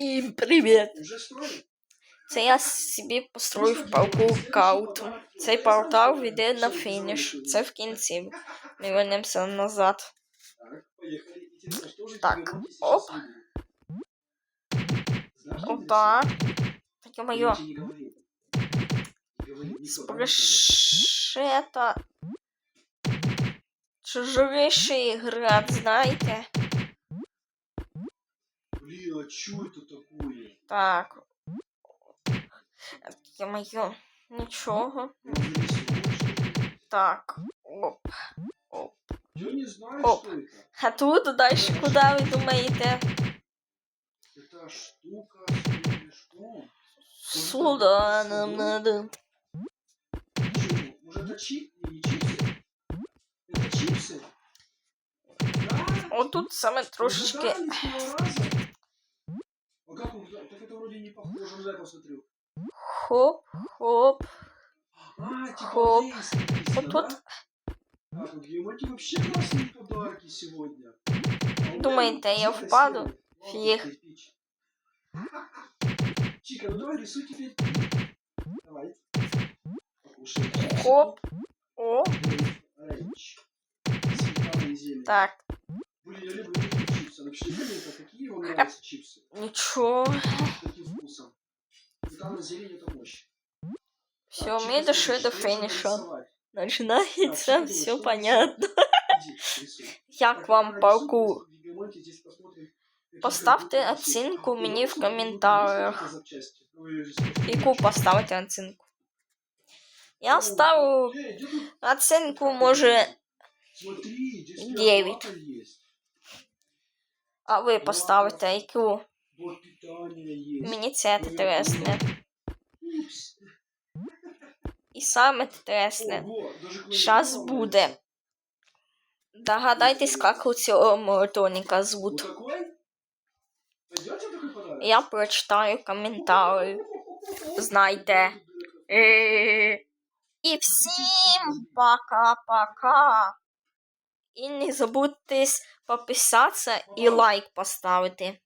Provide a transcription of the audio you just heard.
Всім привіт! Це я собі построїв паркур кауту. Цей портал веде на фініш. Це в кінці. Ми вернемося назад. Так, оп. Опа. Так Я моё. тебе не говорил. Не говорил никто, да, Спрешета. Чужовіший град, знаєте? Блин, а что это такое? Так. Я моє. Нічого. Я уже не слышу, что ли? Так. Оп. Я не знаю, Оп. что это. А тут далі куди ви думаєте? Это штука с мешком. Сюда нам надо. Чё, может это чип? Не, не чипсы? Это чипсы? Да? Отут саме трошечки. Угадали с первого раза? А как он? Так это вроде не похоже, ну дай посмотрю. Хоп, хоп. А, типа Хоп. лейс написано, Вот тут. да? Так, у Геомоти вообще классные подарки сегодня. А у Думаете, меня я дико впаду? серый. Ладно, Фиг. кирпич. Чика, ну давай рисуй теперь. Давай. Покушай. Хоп. О, Рейч. Сметана и зелень. так. Блин, я люблю такие чипсы. Напишите мне, какие вам нравятся чипсы. Ничего. Каким вкусом. Сметана, зелень, это мощь. Все, у дошли до финиша. Начинается, а, все понятно. Я к вам паркур. Поставьте оценку мне в комментариях. Ику поставьте оценку. Я ставлю оценку, может, 9. А ви поставите яку? Мені це. Упс. І саме. Ого, Щас буде. Догадайтесь, як у цього Вот звуть. Я прочитаю коментарі. Знайте. І всім пока-пока. І не забудьте підписатися і лайк поставити.